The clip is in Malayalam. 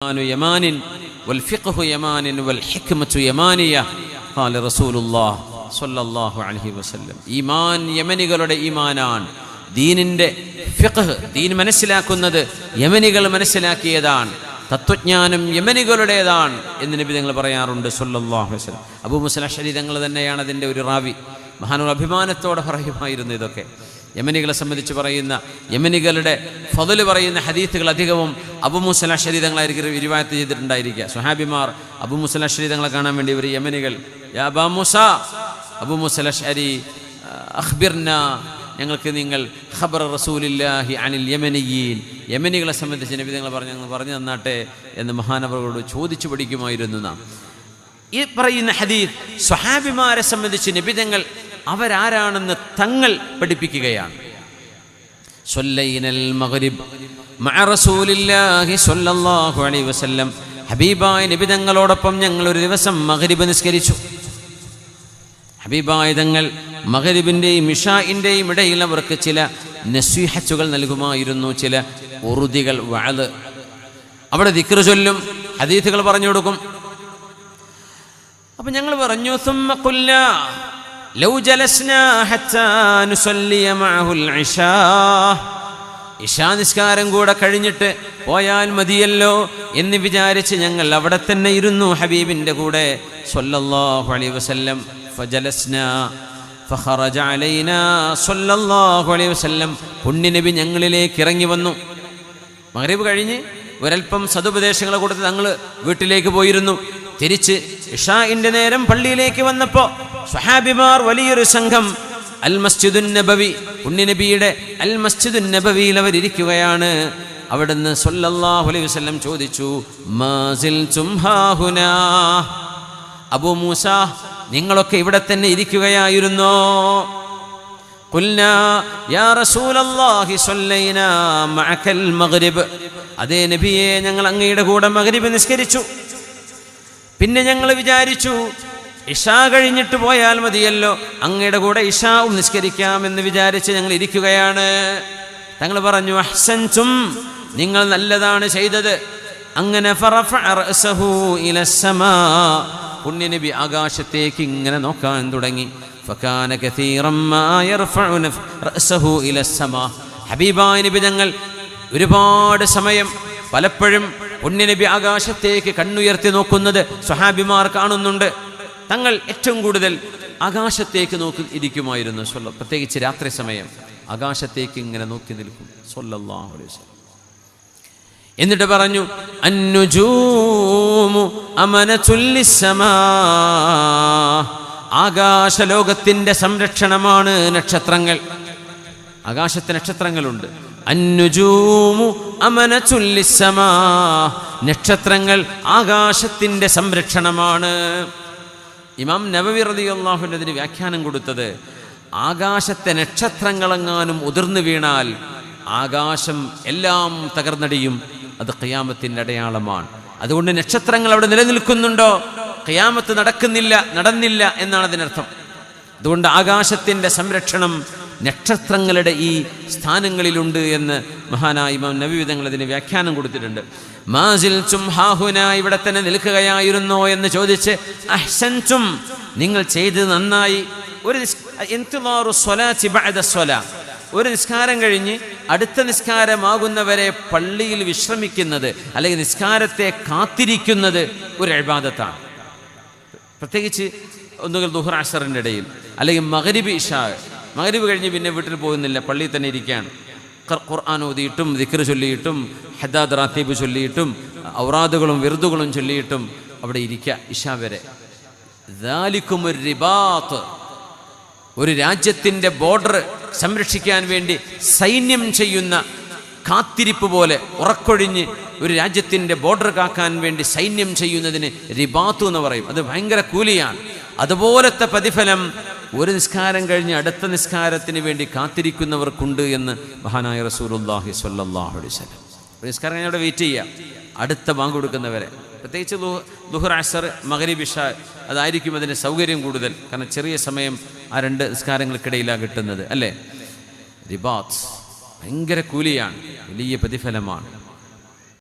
الإيمان يمان والفقه يمان والحكمة يمانية قال رسول الله صلى الله عليه وسلم ഈമാൻ യമനികളുടെ ഈമാനാണ് ദീനിൻ്റെ ഫിഖ് ദീൻ മനസ്സിലാക്കുന്നത് യമനികൾ മനസ്സിലാക്കിയതാണ് തത്വജ്ഞാനം യമനികളുടേതാണ് എന്ന് നബി തങ്ങൾ പറയാറുണ്ട് സല്ലല്ലാഹു അലൈഹി വസല്ലം അബൂ മുസ്ലിം അഷ്അരി തങ്ങൾ തന്നെയാണ് അതിൻ്റെ ഒരു റാവി മഹാനൂർ അഭിമാനത്തോടെ പറയുമായിരുന്നു ഇതൊക്കെ യമനികളെ സംബന്ധിച്ച് പറയുന്ന യമനികളുടെ ഫതൽ പറയുന്ന ഹദീത്തുകൾ അധികവും അബുമുസല ശരീരങ്ങളായിരിക്കും വിരിവായത്ത് ചെയ്തിട്ടുണ്ടായിരിക്കുക. സുഹാബിമാർ അബുമുസല ശരീരങ്ങളെ കാണാൻ വേണ്ടി ഇവർ യമനികൾ. യാ അബാ മൂസ അബുമുസല ഷരി അഖ്ബിർന ഞങ്ങൾക്ക് നിങ്ങൾ ഖബർ റസൂലില്ലാഹി അനിൽ യമനിയീൻ. യമനികളെ സംബന്ധിച്ച് നബി നിങ്ങൾ പറഞ്ഞു പറഞ്ഞു തന്നാട്ടെ എന്ന് മഹാനവരോട് ചോദിച്ചു പഠിക്കുമായിരുന്നു നാം. ഈ പറയുന്ന ഹദീദ് സ്വഹാബിമാരെ സംബന്ധിച്ച് നിബിതങ്ങൾ അവരാരാണെന്ന് തങ്ങൾ പഠിപ്പിക്കുകയാണ്. ഹബീബായ നിബിതങ്ങളോടൊപ്പം ഞങ്ങൾ ഒരു ദിവസം മഹരിബ് നിസ്കരിച്ചു. ഹബീബായ തങ്ങൾ മഹരിബിന്റെയും ഇഷായിന്റെയും ഇടയിൽ അവർക്ക് ചില നസ്വിഹച്ചുകൾ നൽകുമായിരുന്നു ചില ഉറുദികൾ വാത് അവിടെ ദിക്ർ ചൊല്ലും ഹദീസുകൾ പറഞ്ഞു കൊടുക്കും. അപ്പം ഞങ്ങൾ പറഞ്ഞു സുമ്മ കൊല്ല ലൗ حتى نصلي معه العشاء ഇഷ നിസ്കാരം കൂടെ കഴിഞ്ഞിട്ട് പോയാൽ മതിയല്ലോ എന്ന് വിചാരിച്ച് ഞങ്ങൾ അവിടെ തന്നെ ഇരുന്നു ഹബീബിന്റെ കൂടെ. വസല്ലം. വസല്ലം. പുണ്യനബി ഞങ്ങളിലേക്ക് ഇറങ്ങി വന്നു. മകരീബ് കഴിഞ്ഞ് ഒരൽപ്പം സതുപദേശങ്ങളെ കൊടുത്ത് ഞങ്ങൾ വീട്ടിലേക്ക് പോയിരുന്നു. തിരിച്ച് ഇഷാ ഇന്റെ നേരം പള്ളിയിലേക്ക് വന്നപ്പോൾ സഹാബിമാർ വലിയൊരു സംഘം. അൽ മസ്ജിദുൻ നബവി ഉണ്ണിനബിയുടെ അൽ മസ്ജിദുൻ നബവിയിൽ അവരിയ്ക്കുകയാണ് അവിടുന്ന് സൊല്ലാഹു അലൈഹി വസ്ലം ചോദിച്ചു അബു മൂസ നിങ്ങളൊക്കെ ഇവിടെ തന്നെ ഇരിക്കുകയായിരുന്നോ? അതേ നബിയെ ഞങ്ങൾ അങ്ങയുടെ കൂടെ മകരിബ് നിസ്കരിച്ചു. പിന്നെ ഞങ്ങൾ വിചാരിച്ചു ഇഷാ കഴിഞ്ഞിട്ട് പോയാൽ മതിയല്ലോ. അങ്ങയുടെ കൂടെ ഇഷാവും നിസ്കരിക്കാമെന്ന് വിചാരിച്ച് ഞങ്ങൾ ഇരിക്കുകയാണ്. തങ്ങൾ പറഞ്ഞു അഹ്സൻതും നിങ്ങൾ നല്ലതാണ് ചെയ്തത്. അങ്ങനെ പുണ്യനബി ആകാശത്തേക്ക് ഇങ്ങനെ നോക്കാൻ തുടങ്ങി. ഹബീബായ നബി ഞങ്ങൾ ഒരുപാട് സമയം പലപ്പോഴും പുണ്യനബി ആകാശത്തേക്ക് കണ്ണുയർത്തി നോക്കുന്നത് സ്വഹാബിമാർ കാണുന്നുണ്ട്. തങ്ങൾ ഏറ്റവും കൂടുതൽ ആകാശത്തേക്ക് നോക്കി ഇരിക്കുമായിരുന്നു സ്വല്ല പ്രത്യേകിച്ച് രാത്രി സമയം. ആകാശത്തേക്ക് ഇങ്ങനെ നോക്കി നിൽക്കും. സല്ലല്ലാഹു അലൈഹി വസല്ലം. എന്നിട്ട് പറഞ്ഞു അന്നുജൂമു അമനതുല്ലിസ്സമാ ആകാശലോകത്തിന്റെ സംരക്ഷണമാണ് നക്ഷത്രങ്ങൾ. ആകാശത്തെ നക്ഷത്രങ്ങളുണ്ട്. അന്നുജൂമു അമനതുല്ലിസ്സമാ നക്ഷത്രങ്ങൾ ആകാശത്തിന്റെ സംരക്ഷണമാണ്. ഇമാം നബവി റതി അതിന് വ്യാഖ്യാനം കൊടുത്തത് ആകാശത്തെ നക്ഷത്രങ്ങളെങ്ങാനും ഉതിർന്നു വീണാൽ ആകാശം എല്ലാം തകർന്നടിയും അത് ഖിയാമത്തിന്റെ അടയാളമാണ്. അതുകൊണ്ട് നക്ഷത്രങ്ങൾ അവിടെ നിലനിൽക്കുന്നുണ്ടോ? ഖിയാമത്ത് നടക്കുന്നില്ല നടന്നില്ല എന്നാണ് അതിനർത്ഥം. അതുകൊണ്ട് ആകാശത്തിന്റെ സംരക്ഷണം നക്ഷത്രങ്ങളുടെ ഈ സ്ഥാനങ്ങളിലുണ്ട് എന്ന് മഹാനായ ഇമാം നബിവിധങ്ങൾ അതിന് വ്യാഖ്യാനം കൊടുത്തിട്ടുണ്ട്. മാസിൽ ചും ഹാഹുന ഇവിടെ തന്നെ നിൽക്കുകയായിരുന്നോ എന്ന് ചോദിച്ച് അഹ്സൻചും നിങ്ങൾ ചെയ്ത് നന്നായി. ഒരു ഒരു നിസ്കാരം കഴിഞ്ഞ് അടുത്ത നിസ്കാരമാകുന്നവരെ പള്ളിയിൽ വിശ്രമിക്കുന്നത് അല്ലെങ്കിൽ നിസ്കാരത്തെ കാത്തിരിക്കുന്നത് ഒരു അഴിബാദത്താണ് പ്രത്യേകിച്ച് ഒന്നുകിൽ ദുഹർ അഷറിന്റെ ഇടയിൽ അല്ലെങ്കിൽ മകരിബ് ഇഷാ മകരിബ് കഴിഞ്ഞ് പിന്നെ വീട്ടിൽ പോകുന്നില്ല. പള്ളിയിൽ തന്നെ ഇരിക്കുകയാണ്. ഖുർആൻ ഓതിയിട്ടും ദിക്ർ ചൊല്ലിയിട്ടും ഹദാദ് റാത്തീബ് ചൊല്ലിയിട്ടും ഔറാദുകളും വിറുദുകളും ചൊല്ലിയിട്ടും അവിടെ ഇരിക്കുക ഇഷാ വരെ. ഒരു റിബാത്ത്. ഒരു രാജ്യത്തിന്റെ ബോർഡർ സംരക്ഷിക്കാൻ വേണ്ടി സൈന്യം ചെയ്യുന്ന കാത്തിരിപ്പ് പോലെ ഉറക്കൊഴിഞ്ഞ് ഒരു രാജ്യത്തിന്റെ ബോർഡർ കാക്കാൻ വേണ്ടി സൈന്യം ചെയ്യുന്നതിന് റിബാത്തു എന്ന് പറയും. അത് ഭയങ്കര കൂലിയാണ്. അതുപോലത്തെ പ്രതിഫലം ഒരു നിസ്കാരം കഴിഞ്ഞ് അടുത്ത നിസ്കാരത്തിന് വേണ്ടി കാത്തിരിക്കുന്നവർക്കുണ്ട് എന്ന് മഹാനായ റസൂലുല്ലാഹി സ്വല്ലാഹുലി സ്വലം ഒരു നിസ്കാരം കഴിഞ്ഞ് അവിടെ വെയിറ്റ് ചെയ്യുക അടുത്ത ബാങ്ക് കൊടുക്കുന്നവരെ. പ്രത്യേകിച്ച് ദുഹർ അസർ മഗരിബ് ഇഷ അതായിരിക്കും അതിന് സൗകര്യം കൂടുതൽ. കാരണം ചെറിയ സമയം ആ രണ്ട് നിസ്കാരങ്ങൾക്കിടയിലാണ് കിട്ടുന്നത് അല്ലേ? റിബാത്ത് ഭയങ്കര കൂലിയാണ് വലിയ പ്രതിഫലമാണ്.